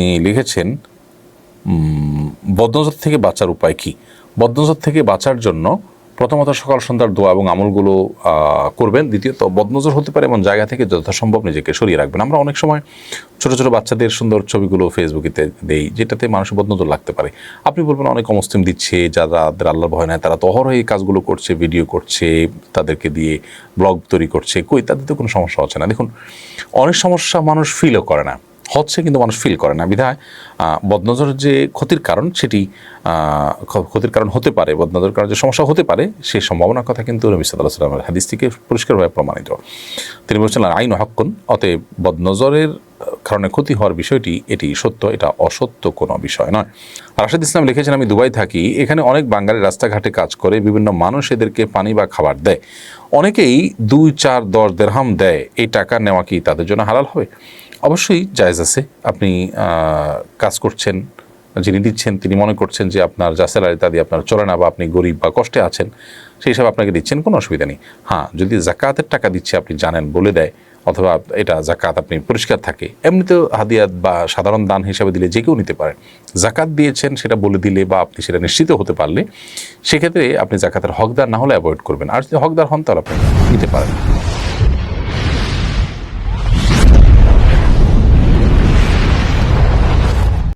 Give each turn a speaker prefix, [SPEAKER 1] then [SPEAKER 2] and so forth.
[SPEAKER 1] তিনি লিখেছেন বদনজর থেকে বাঁচার উপায় কি? বদনজর থেকে বাঁচার জন্য প্রথমত সকাল সন্ধ্যার দোয়া এবং আমলগুলো করবেন। দ্বিতীয়ত, বদনজর হতে পারে এমন জায়গা থেকে যথাসম্ভব নিজেকে সরিয়ে রাখবেন। আমরা অনেক সময় ছোট ছোট বাচ্চাদের সুন্দর ছবিগুলো ফেসবুকেতে দেই, যেটাতে মানুষের বদনজর লাগতে পারে। আপনি বলবেন, অনেক অমুসলিম দিচ্ছে, যাদের আল্লাহর ভয় নেয় তারা তহর এই কাজগুলো করছে ভিডিও করছে, তাদেরকে দিয়ে ব্লগ তৈরি করছে, কই? তাদের তো কোনো সমস্যা হচ্ছে না। দেখুন, অনেক সমস্যা মানুষ ফিলও করে না। হচ্ছে কিন্তু মানুষ ফিল করে না। বিধায় বদনজর বদনজরের যে ক্ষতির কারণ সেটি ক্ষতির কারণ হতে পারে, বদনজরের কারণে যে সমস্যা হতে পারে সেই সম্ভাবনার কথা কিন্তু নবী সাল্লাহ সাল্লামের হাদিস থেকে পরিষ্কারভাবে প্রমাণিত। তিনি বলছেন আইন হক্কন অতএব বদনজরের কারণে ক্ষতি হওয়ার বিষয়টি এটি সত্য, এটা অসত্য কোনো বিষয় নয়। রাশেদ ইসলাম লিখেছেন, আমি দুবাই থাকি, এখানে অনেক বাঙালি রাস্তাঘাটে কাজ করে, বিভিন্ন মানুষ এদেরকে পানি বা খাবার দেয়। অনেকেই দুই, চার, দশ দেড়হাম দেয়, এই টাকা নেওয়া কি তাদের জন্য হালাল হবে? অবশ্যই জায়েজ আছে। আপনি কাজ করছেন, যিনি দিচ্ছেন, তিনি মনে করছেন যে আপনার যা স্যালারি তা দিয়ে আপনার চলে না বা আপনি গরিব বা কষ্টে আছেন, সেই হিসাবে আপনাকে দিচ্ছেন, কোনো অসুবিধা নেই। হ্যাঁ যদি জাকাতের টাকা দিচ্ছে, আপনি জানেন, বলে দেয় অথবা এটা জাকাত আপনি পরিষ্কার থাকে। এমনিতেও হাদিয়াত বা সাধারণ দান হিসাবে দিলে যে কেউ নিতে পারে। জাকাত দিয়েছেন, সেটা বলে দিলে বা আপনি সেটা নিশ্চিত হতে পারলে, সেক্ষেত্রে আপনি জাকাতের হকদার না হলে অ্যাভয়েড করবেন। আর যদি হকদার হন, তাহলে আপনি নিতে পারেন।